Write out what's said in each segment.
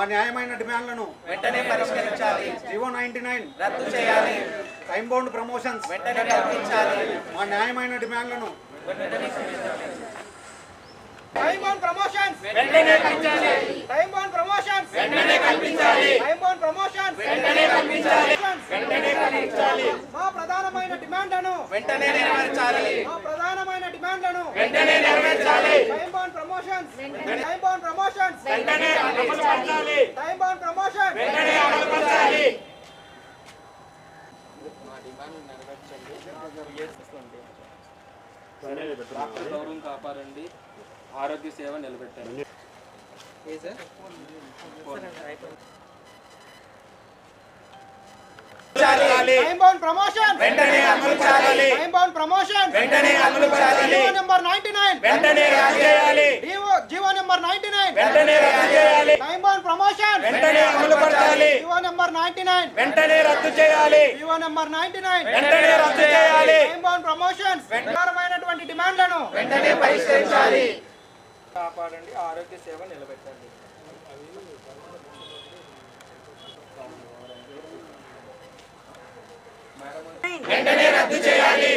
మా న్యాయమైన డిమాండ్లను వెంటనే పరిష్కరించాలి. జీవో నైన్టీ నైన్ రద్దు చేయాలి. టైం బౌండ్ ప్రమోషన్స్ వెంటనే కల్పించాలి. మా న్యాయమైన డిమాండ్లను టైమ్ ఆన్ ప్రమోషన్స్ వెంటనే కల్పించాలి. టైమ్ ఆన్ ప్రమోషన్స్ వెంటనే కల్పించాలి. టైమ్ ఆన్ ప్రమోషన్స్ వెంటనే కల్పించాలి. వెంటనే కల్పించాలి. మా ప్రధానమైన డిమాండ్లను వెంటనే నెరవేర్చాలి. మా ప్రధానమైన డిమాండ్లను వెంటనే నెరవేర్చాలి. Time on promotions time on promotions వెంటనే అమలుపరచాలి. టైమ్ ఆన్ ప్రమోషన్స్ వెంటనే అమలుపరచాలి. డాక్టర్ గౌరవం కాపాడండి. ఆరోగ్య సేవ నిలబెట్టండి. టైమ్ ఆన్ ప్రమోషన్స్ వెంటనే అమలు చేయాలి ప్రమోషన్స్ వెంటనే అమలు చేయాలి జీవో నెంబర్ 99 వెంటనే రద్దు చేయాలి జీవో జీవో నెంబర్ 99 వెంటనే రద్దు చేయాలి టైమ్ ఆన్ ప్రమోషన్స్ వెంటనే అమలు పరచాలి జీవో నెంబర్ 99 వెంటనే రద్దు చేయాలి జీవో నెంబర్ 99 వెంటనే రద్దు చేయాలి ప్రమోషన్స్ ప్రధానమైనటువంటి డిమాండ్లను వెంటనే పరిష్కరించాలి కాపాడండి ఆరోగ్య సేవ నిలబెట్టండి వెంటనే రద్దు చేయాలి.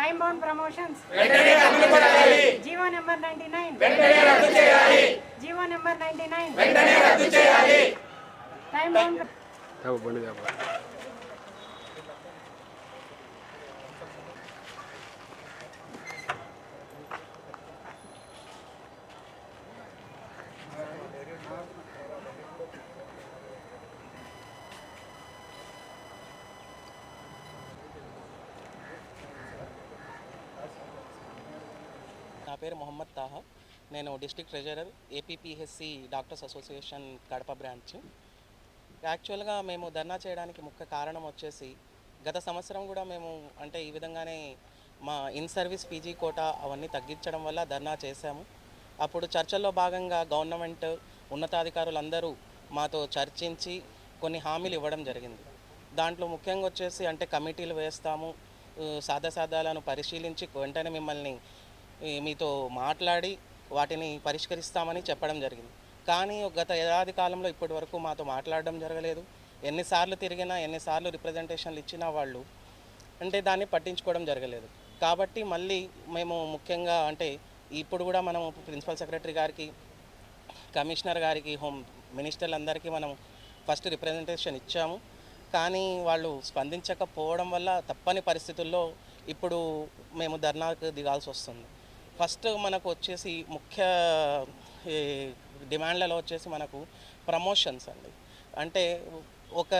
టైమ్ బౌండ్ ప్రమోషన్స్ వెంటనే అమలు పరచాలి జీవో నెంబర్ నైన్టీ నైన్ వెంటనే రద్దు చేయాలి. జీవో నెంబర్ నైన్టీ నైన్ వెంటనే రద్దు చేయాలి. టైమ్ బౌండ్ పేరు మొహమ్మద్ తాహా. నేను district treasurer APPHC doctors association Kadapa branch. యాక్చువల్గా మేము ధర్నా చేయడానికి ముఖ్య కారణం వచ్చేసి గత సంవత్సరం కూడా మేము అంటే ఈ విధంగానే మా ఇన్ సర్వీస్ పీజీ కోట అవన్నీ తగ్గించడం వల్ల ధర్నా చేశాము. అప్పుడు చర్చల్లో భాగంగా గవర్నమెంట్ ఉన్నతాధికారులందరూ మాతో చర్చించి కొన్ని హామీలు ఇవ్వడం జరిగింది. దాంట్లో ముఖ్యంగా వచ్చేసి అంటే కమిటీలు వేస్తాము సాధసాధాలను పరిశీలించి వెంటనే మిమ్మల్ని మీతో మాట్లాడి వాటిని పరిష్కరిస్తామని చెప్పడం జరిగింది. కానీ గత ఏడాది కాలంలో ఇప్పటి వరకు మాతో మాట్లాడడం జరగలేదు. ఎన్నిసార్లు తిరిగినా ఎన్నిసార్లు రిప్రజెంటేషన్లు ఇచ్చినా వాళ్ళు అంటే దాన్ని పట్టించుకోవడం జరగలేదు. కాబట్టి మళ్ళీ మేము ముఖ్యంగా అంటే ఇప్పుడు కూడా మనం ప్రిన్సిపల్ సెక్రటరీ గారికి కమిషనర్ గారికి హోమ్ మినిస్టర్లందరికీ మనం ఫస్ట్ రిప్రజెంటేషన్ ఇచ్చాము. కానీ వాళ్ళు స్పందించకపోవడం వల్ల తప్పని పరిస్థితుల్లో ఇప్పుడు మేము ధర్నాకు దిగాల్సి వస్తుంది. ఫస్ట్ మనకు వచ్చేసి ముఖ్య డిమాండ్లలో వచ్చేసి మనకు ప్రమోషన్స్ అండి. అంటే ఒక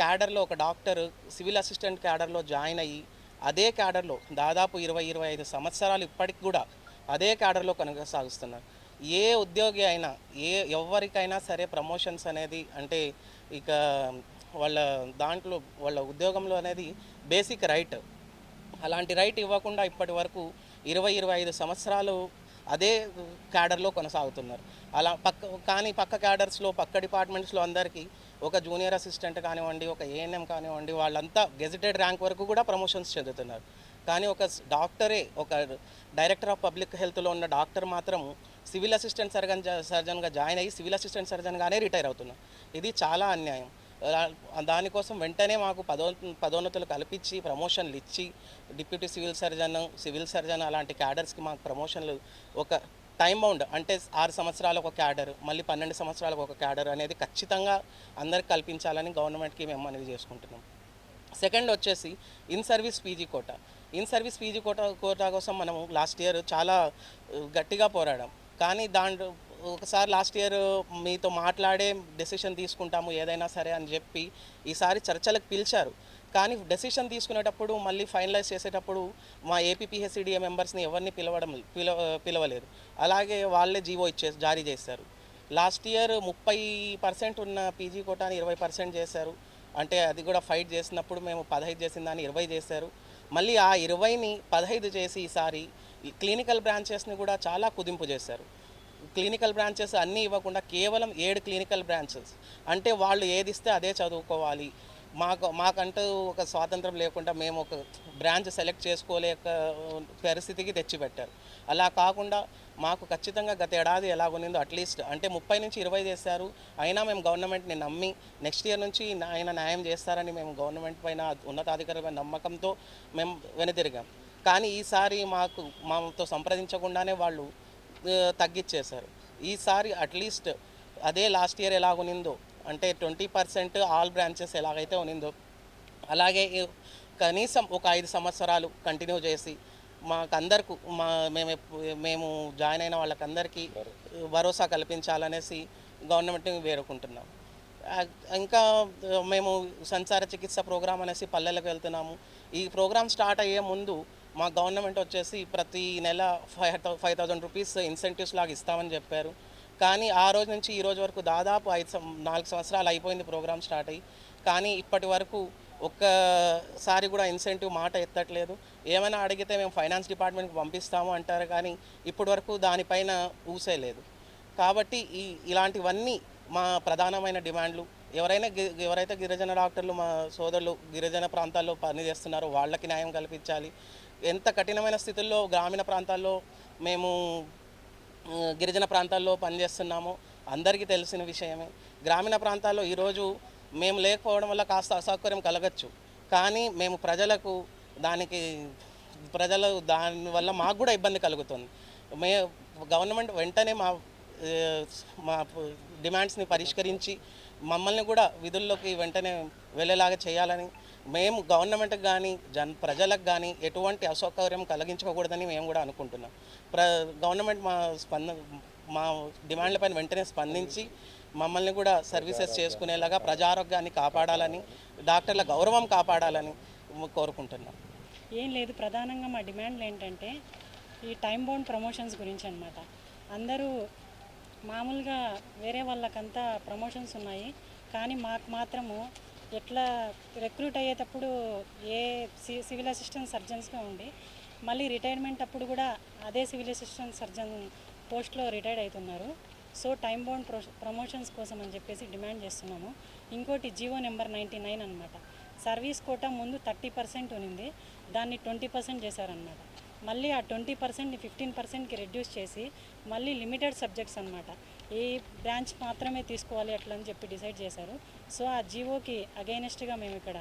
క్యాడర్లో ఒక డాక్టర్ సివిల్ అసిస్టెంట్ క్యాడర్లో జాయిన్ అయ్యి అదే క్యాడర్లో దాదాపు ఇరవై ఇరవై ఐదు సంవత్సరాలు ఇప్పటికి కూడా అదే క్యాడర్లో కొనసాగుస్తున్నారు. ఏ ఉద్యోగి అయినా ఏ ఎవరికైనా సరే ప్రమోషన్స్ అనేది అంటే ఇక వాళ్ళ దాంట్లో వాళ్ళ ఉద్యోగంలో అనేది బేసిక్ రైట్. అలాంటి రైట్ ఇవ్వకుండా ఇప్పటి వరకు ఇరవై ఇరవై ఐదు సంవత్సరాలు అదే క్యాడర్లో కొనసాగుతున్నారు. అలా పక్క కానీ పక్క క్యాడర్స్లో పక్క డిపార్ట్మెంట్స్లో అందరికీ ఒక జూనియర్ అసిస్టెంట్ కానివ్వండి ఒక ఏఎన్ఎం కానివ్వండి వాళ్ళంతా గెజిటెడ్ ర్యాంక్ వరకు కూడా ప్రమోషన్స్ చెందుతున్నారు. కానీ ఒక డాక్టరే ఒక డైరెక్టర్ ఆఫ్ పబ్లిక్ హెల్త్లో ఉన్న డాక్టర్ మాత్రం సివిల్ అసిస్టెంట్ సర్జన్ సర్జన్గా జాయిన్ అయ్యి సివిల్ అసిస్టెంట్ సర్జన్గానే రిటైర్ అవుతున్నారు. ఇది చాలా అన్యాయం. దానికోసం వెంటనే మాకు పదో పదోన్నతులు కల్పించి ప్రమోషన్లు ఇచ్చి deputy civil surgeon civil surgeon అలాంటి క్యాడర్స్కి మాకు ప్రమోషన్లు ఒక టైం బౌండ్ అంటే ఆరు సంవత్సరాలకు ఒక క్యాడర్ మళ్ళీ పన్నెండు సంవత్సరాలకు ఒక క్యాడర్ అనేది ఖచ్చితంగా అందరికి కల్పించాలని గవర్నమెంట్కి మేము అనేది చేసుకుంటున్నాం. సెకండ్ వచ్చేసి in service PG quota. In service PG quota quota కోసం మనము లాస్ట్ ఇయర్ చాలా గట్టిగా పోరాడాం. కానీ దాంట్లో ఒకసారి లాస్ట్ ఇయర్ మీతో మాట్లాడే డెసిషన్ తీసుకుంటాము ఏదైనా సరే అని చెప్పి ఈసారి చర్చలకు పిలిచారు. కానీ డెసిషన్ తీసుకునేటప్పుడు మళ్ళీ ఫైనలైజ్ చేసేటప్పుడు మా ఏపీపీహెచ్సిడిఏ మెంబర్స్ని ఎవరిని పిలవడం పిలవ పిలవలేదు. అలాగే వాళ్ళే జీవో ఇచ్చే జారీ చేశారు. లాస్ట్ ఇయర్ ముప్పై పర్సెంట్ ఉన్న పీజీ కోటాని ఇరవై పర్సెంట్ చేశారు. అంటే అది కూడా ఫైట్ చేసినప్పుడు మేము పదహైదు చేసిన దాన్ని ఇరవై చేశారు. మళ్ళీ ఆ ఇరవైని పదహైదు చేసి ఈసారి ఈ క్లినికల్ బ్రాంచెస్ని కూడా చాలా కుదింపు చేశారు. క్లినికల్ బ్రాంచెస్ అన్నీ ఇవ్వకుండా కేవలం ఏడు క్లినికల్ బ్రాంచెస్ అంటే వాళ్ళు ఏది ఇస్తే అదే చదువుకోవాలి. మాకు మాకంటూ ఒక స్వాతంత్రం లేకుండా మేము ఒక బ్రాంచ్ సెలెక్ట్ చేసుకోలేక పరిస్థితికి తెచ్చిపెట్టారు. అలా కాకుండా మాకు ఖచ్చితంగా గత ఏడాది ఉన్నిందో అట్లీస్ట్ అంటే ముప్పై నుంచి ఇరవై చేశారు. అయినా మేము గవర్నమెంట్ని నమ్మి నెక్స్ట్ ఇయర్ నుంచి ఆయన న్యాయం చేస్తారని మేము గవర్నమెంట్ పైన ఉన్నతాధికారులపైన నమ్మకంతో మేము వెనుతిరిగాం కానీ ఈసారి మాకు మాతో సంప్రదించకుండానే వాళ్ళు తగ్గించేశారు. ఈసారి అట్లీస్ట్ అదే లాస్ట్ ఇయర్ ఎలాగునిందో అంటే ట్వంటీ పర్సెంట్ ఆల్ బ్రాంచెస్ ఎలాగైతే ఉనిందో అలాగే కనీసం ఒక ఐదు సంవత్సరాలు కంటిన్యూ చేసి మాకందరికి మా మేము మేము జాయిన్ అయిన వాళ్ళకందరికీ భరోసా కల్పించాలనేసి గవర్నమెంట్ని వేరుకుంటున్నాం ఇంకా మేము సంచార చికిత్స ప్రోగ్రాం అనేసి పల్లెలకు వెళ్తున్నాము. ఈ ప్రోగ్రామ్ స్టార్ట్ అయ్యే ముందు మా గవర్నమెంట్ వచ్చేసి ప్రతి నెల five five thousand rupees incentives లాగా ఇస్తామని చెప్పారు. కానీ ఆ రోజు నుంచి ఈ రోజు వరకు దాదాపు ఐదు నాలుగు సంవత్సరాలు అయిపోయింది ప్రోగ్రామ్ స్టార్ట్ అయ్యి. కానీ ఇప్పటి వరకు ఒక్కసారి కూడా ఇన్సెంటివ్ మాట ఎత్తట్లేదు. ఏమైనా అడిగితే మేము ఫైనాన్స్ డిపార్ట్మెంట్కి పంపిస్తాము అంటారు కానీ ఇప్పటి వరకు దానిపైన ఊసే లేదు. కాబట్టి ఈ ఇలాంటివన్నీ మా ప్రధానమైన డిమాండ్లు. ఎవరైనా గి- ఎవరైతే గిరిజన డాక్టర్లు మా సోదరులు గిరిజన ప్రాంతాల్లో పనిచేస్తున్నారో వాళ్ళకి న్యాయం కల్పించాలి. ఎంత కఠినమైన స్థితుల్లో గ్రామీణ ప్రాంతాల్లో మేము గిరిజన ప్రాంతాల్లో పనిచేస్తున్నామో అందరికీ తెలిసిన విషయమే. గ్రామీణ ప్రాంతాల్లో ఈరోజు మేము లేకపోవడం వల్ల కాస్త అసౌకర్యం కలగచ్చు. కానీ మేము ప్రజలకు దానికి ప్రజలు దానివల్ల మాకు కూడా ఇబ్బంది కలుగుతుంది. మే గవర్నమెంట్ వెంటనే మా మా డిమాండ్స్ని పరిష్కరించి మమ్మల్ని కూడా విధుల్లోకి వెంటనే వెళ్ళేలాగా చేయాలని మేము గవర్నమెంట్కి కానీ జన్ ప్రజలకు కానీ ఎటువంటి అసౌకర్యం కలిగించకూడదని మేము కూడా అనుకుంటున్నాం. ప్ర గవర్నమెంట్ మా స్పంద మా డిమాండ్లపైన వెంటనే స్పందించి మమ్మల్ని కూడా సర్వీసెస్ చేసుకునేలాగా ప్రజారోగ్యాన్ని కాపాడాలని డాక్టర్ల గౌరవం కాపాడాలని కోరుకుంటున్నాం. ఏం లేదు ప్రధానంగా మా డిమాండ్లు ఏంటంటే ఈ టైం బౌండ్ ప్రమోషన్స్ గురించి అనమాట అందరూ మామూలుగా వేరే వాళ్ళకంతా ప్రమోషన్స్ ఉన్నాయి కానీ మాకు మాత్రము ఎట్లా రిక్రూట్ అయ్యేటప్పుడు ఏ సి సివిల్ అసిస్టెంట్ సర్జన్స్గా ఉండి మళ్ళీ రిటైర్మెంట్ అప్పుడు కూడా అదే సివిల్ అసిస్టెంట్ సర్జన్ పోస్ట్లో రిటైర్డ్ అవుతున్నారు so time bound pro promotions కోసం అని చెప్పేసి డిమాండ్ చేస్తున్నాము. ఇంకోటి జియో నెంబర్ నైంటీ నైన్ అనమాట సర్వీస్ కోటా ముందు థర్టీ పర్సెంట్ ఉన్నింది దాన్ని ట్వంటీ పర్సెంట్ చేశారనమాట మళ్ళీ ఆ ట్వంటీ పర్సెంట్ని ఫిఫ్టీన్ పర్సెంట్కి రెడ్యూస్ చేసి మళ్ళీ లిమిటెడ్ సబ్జెక్ట్స్ అనమాట ఈ బ్రాంచ్ మాత్రమే తీసుకోవాలి అట్లా అని చెప్పి డిసైడ్ చేశారు. సో ఆ జీవోకి అగైనెస్ట్గా మేము ఇక్కడ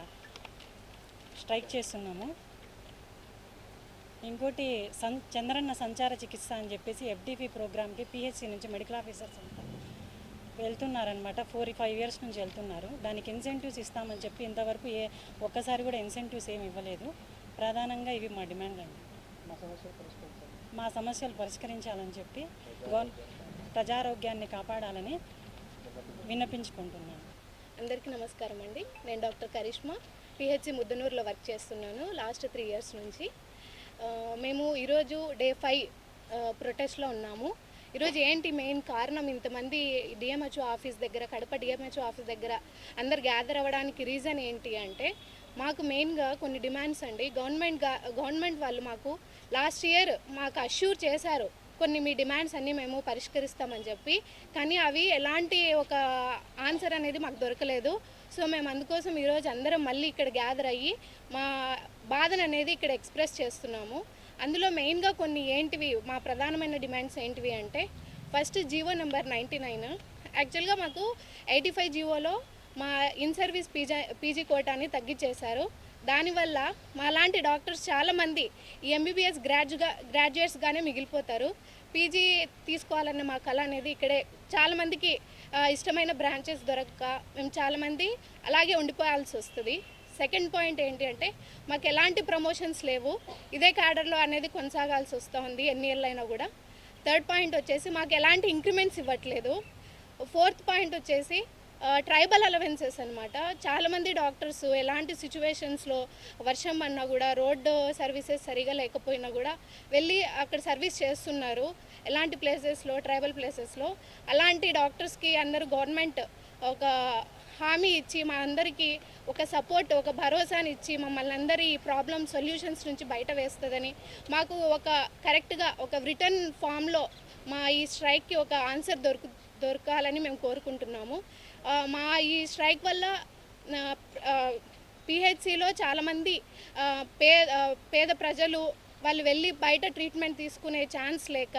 స్ట్రైక్ చేస్తున్నాము. ఇంకోటి సం చంద్రన్న సంచార చికిత్స అని చెప్పేసి ఎఫ్డిపి ప్రోగ్రామ్కి పిహెచ్సి నుంచి మెడికల్ ఆఫీసర్స్ అంతా వెళ్తున్నారనమాట ఫోర్ ఫైవ్ ఇయర్స్ నుంచి వెళ్తున్నారు. దానికి ఇన్సెంటివ్స్ ఇస్తామని చెప్పి ఇంతవరకు ఏ ఒక్కసారి కూడా ఇన్సెంటివ్స్ ఏమి ఇవ్వలేదు. ప్రధానంగా ఇవి మా డిమాండ్ అండి. మా సమస్యలు పరిష్కరించాలని చెప్పి ప్రజారోగ్యాన్ని కాపాడాలని విన్నపించుకుంటున్నాను. అందరికీ నమస్కారం అండి. నేను డాక్టర్ కరిష్మా. పిహెచ్సి ముద్దనూరులో వర్క్ చేస్తున్నాను లాస్ట్ త్రీ ఇయర్స్ నుంచి. మేము ఈరోజు డే ఫైవ్ ప్రొటెస్ట్లో ఉన్నాము. ఈరోజు ఏంటి మెయిన్ కారణం? ఇంతమంది డిఎంహెచ్ఓ ఆఫీస్ దగ్గర కడప డిఎంహెచ్ఓ ఆఫీస్ దగ్గర అందరు గ్యాదర్ అవ్వడానికి రీజన్ ఏంటి అంటే మాకు మెయిన్గా కొన్ని డిమాండ్స్ అండి. గవర్నమెంట్ గవర్నమెంట్ వాళ్ళు మాకు లాస్ట్ ఇయర్ మాకు అష్యూర్ చేశారు. కొన్ని మీ డిమాండ్స్ అన్నీ మేము పరిష్కరిస్తామని చెప్పి. కానీ అవి ఎలాంటి ఒక ఆన్సర్ అనేది మాకు దొరకలేదు. సో మేము అందుకోసం ఈరోజు అందరం మళ్ళీ ఇక్కడ గ్యాదర్ అయ్యి మా బాధను అనేది ఇక్కడ ఎక్స్ప్రెస్ చేస్తున్నాము. అందులో మెయిన్గా కొన్ని ఏంటివి మా ప్రధానమైన డిమాండ్స్ ఏంటివి అంటే first GO number ninety nine యాక్చువల్గా మాకు ఎయిటీ ఫైవ్ జీవోలో మా ఇన్ సర్వీస్ పీజీ పీజీ కోటాని తగ్గించేశారు దానివల్ల మా లాంటి డాక్టర్స్ చాలామంది ఎంబీబీఎస్ గ్రాడ్యుగా గ్రాడ్యుయేట్స్గానే మిగిలిపోతారు. పీజీ తీసుకోవాలన్న మా కళ అనేది ఇక్కడే చాలామందికి ఇష్టమైన బ్రాంచెస్ దొరక్క మేము చాలామంది అలాగే ఉండిపోవాల్సి వస్తుంది. సెకండ్ పాయింట్ ఏంటి అంటే మాకు ఎలాంటి ప్రమోషన్స్ లేవు. ఇదే క్యాడర్లో అనేది కొనసాగాల్సి వస్తుంది ఎన్ని ఏళ్ళైనా కూడా. థర్డ్ పాయింట్ వచ్చేసి మాకు ఎలాంటి ఇంక్రిమెంట్స్ ఇవ్వట్లేదు. ఫోర్త్ పాయింట్ వచ్చేసి ట్రైబల్ అలవెన్సెస్ అనమాట చాలామంది డాక్టర్స్ ఎలాంటి సిచ్యువేషన్స్లో వర్షం అన్నా కూడా రోడ్డు సర్వీసెస్ సరిగా లేకపోయినా కూడా వెళ్ళి అక్కడ సర్వీస్ చేస్తున్నారు. ఎలాంటి ప్లేసెస్లో ట్రైబల్ ప్లేసెస్లో అలాంటి డాక్టర్స్కి అందరూ గవర్నమెంట్ ఒక హామీ ఇచ్చి మా అందరికీ ఒక సపోర్ట్ ఒక భరోసాని ఇచ్చి మమ్మల్ని అందరి ఈ ప్రాబ్లమ్ సొల్యూషన్స్ నుంచి బయట వేస్తుందని మాకు ఒక కరెక్ట్గా ఒక రిటర్న్ ఫామ్లో మా ఈ స్ట్రైక్కి ఒక ఆన్సర్ దొరుకు దొరకాలని మేము కోరుకుంటున్నాము. మా ఈ స్ట్రైక్ వల్ల పిహెచ్సిలో చాలామంది పే పేద ప్రజలు వాళ్ళు వెళ్ళి బయట ట్రీట్మెంట్ తీసుకునే ఛాన్స్ లేక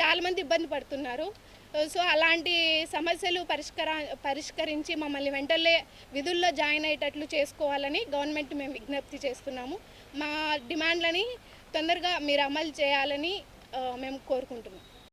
చాలామంది ఇబ్బంది పడుతున్నారు. సో అలాంటి సమస్యలు పరిష్కర పరిష్కరించి మమ్మల్ని వెంటనే విధుల్లో జాయిన్ అయ్యేటట్లు చేసుకోవాలని గవర్నమెంట్ మేము విజ్ఞప్తి చేస్తున్నాము. మా డిమాండ్లని తొందరగా మీరు అమలు చేయాలని మేము కోరుకుంటున్నాం.